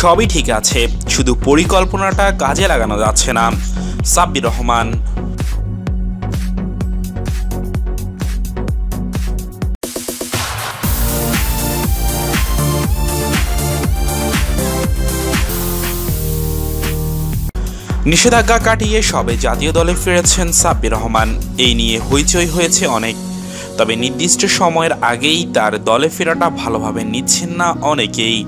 সবই ঠিক আছে, শুধু পরিকল্পনাটা কাজে লাগানো যাচ্ছে না। সাব্বির রহমান। নিষেধাজ্ঞা কাটিয়ে সবে জাতীয় দলে ফিরেছেন সাব্বির রহমান। এই নিয়ে হইচই হয়েছে অনেক। তবে নির্দিষ্ট সময়ের আগেই তার দলে ফেরাটা ভালোভাবে নিচ্ছেন না অনেকেই।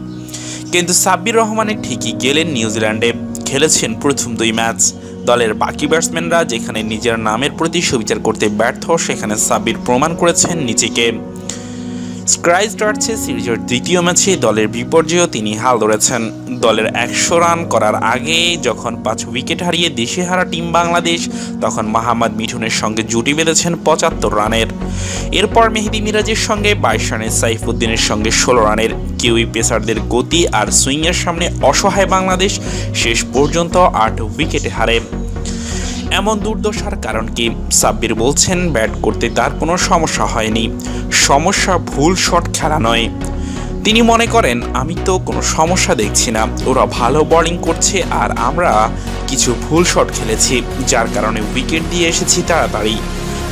কিন্তু সাব্বির রহমানের ঠিকই গেলেন নিউজিল্যান্ডে, খেলেছেন প্রথম দুই ম্যাচ। দলের বাকি ব্যাটসম্যানরা যেখানে নিজের নামের প্রতি সুবিচার করতে ব্যর্থ, সেখানে সাব্বির প্রমাণ করেছেন নিজেকে। স্ক্রাই স্টার্সে সিরিজের দ্বিতীয় ম্যাচে দলের বিপর্যয়েও তিনি হাল ধরেছেন। দলের একশো রান করার আগে যখন পাঁচ উইকেট হারিয়ে দেশে হারা টিম বাংলাদেশ, তখন মাহমদ মিঠুনের সঙ্গে জুটি বেঁধেছেন পঁচাত্তর রানের। এরপর মেহেদি মিরাজের সঙ্গে বাইশ রানের সাইফুদ্দিনের সঙ্গে ষোলো রানের। কিউই পেসারদের গতি আর সুইংয়ের সামনে অসহায় বাংলাদেশ শেষ পর্যন্ত আট উইকেটে হারে। এমন দুর্দশার কারণ কি? সাব্বির বলছেন, ব্যাট করতে তার কোনো সমস্যা হয়নি। সমস্যা ভুল শট খেলা নয়। তিনি মনে করেন, আমি তো কোনো সমস্যা দেখছি না। ওরা ভালো বোলিং করছে আর আমরা কিছু ভুল শট খেলেছি, যার কারণে উইকেট দিয়ে এসেছি তাড়াতাড়ি।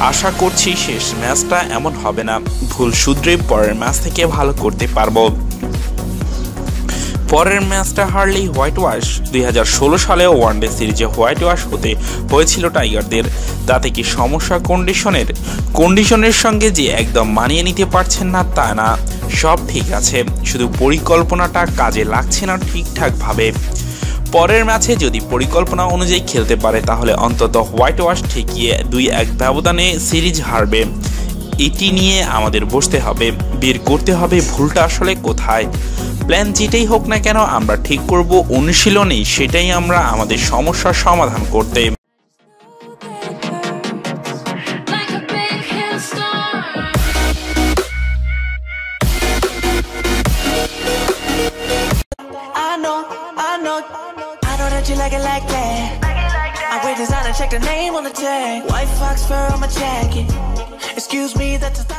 আশা করছি শেষ ম্যাচটা এমন হবে না। ভুল শুধরে পরের ম্যাচ থেকে ভালো করতে পারব। পরের ম্যাচটা হারলেই হোয়াইট ওয়াশ দুই হাজার ষোলো সালেও ওয়ানডে সিরিজে হোয়াইট ওয়াশ হতে হয়েছিল টাইগারদের। তাতে কি সমস্যা কন্ডিশনের? কন্ডিশনের সঙ্গে যে একদম মানিয়ে নিতে পারছেন না তা না, সব ঠিক আছে, শুধু পরিকল্পনাটা কাজে লাগছে না ঠিকঠাকভাবে। পরের ম্যাচে যদি পরিকল্পনা অনুযায়ী খেলতে পারে, তাহলে অন্তত হোয়াইট ওয়াশ ঠেকিয়ে দুই এক ব্যবধানে সিরিজ হারবে। এটি নিয়ে আমাদের বসতে হবে বের করতে হবে ভুলটা আসলে কোথায় প্ল্যান যেটাই হোক না কেন আমরা ঠিক করব অনুশীলনেই সেটাই আমরা আমাদের সমস্যার সমাধান করতে. I know, I know, I know that you like it like that. Wear designer, check the name on the tag. White fox fur on my jacket. Excuse me, that's a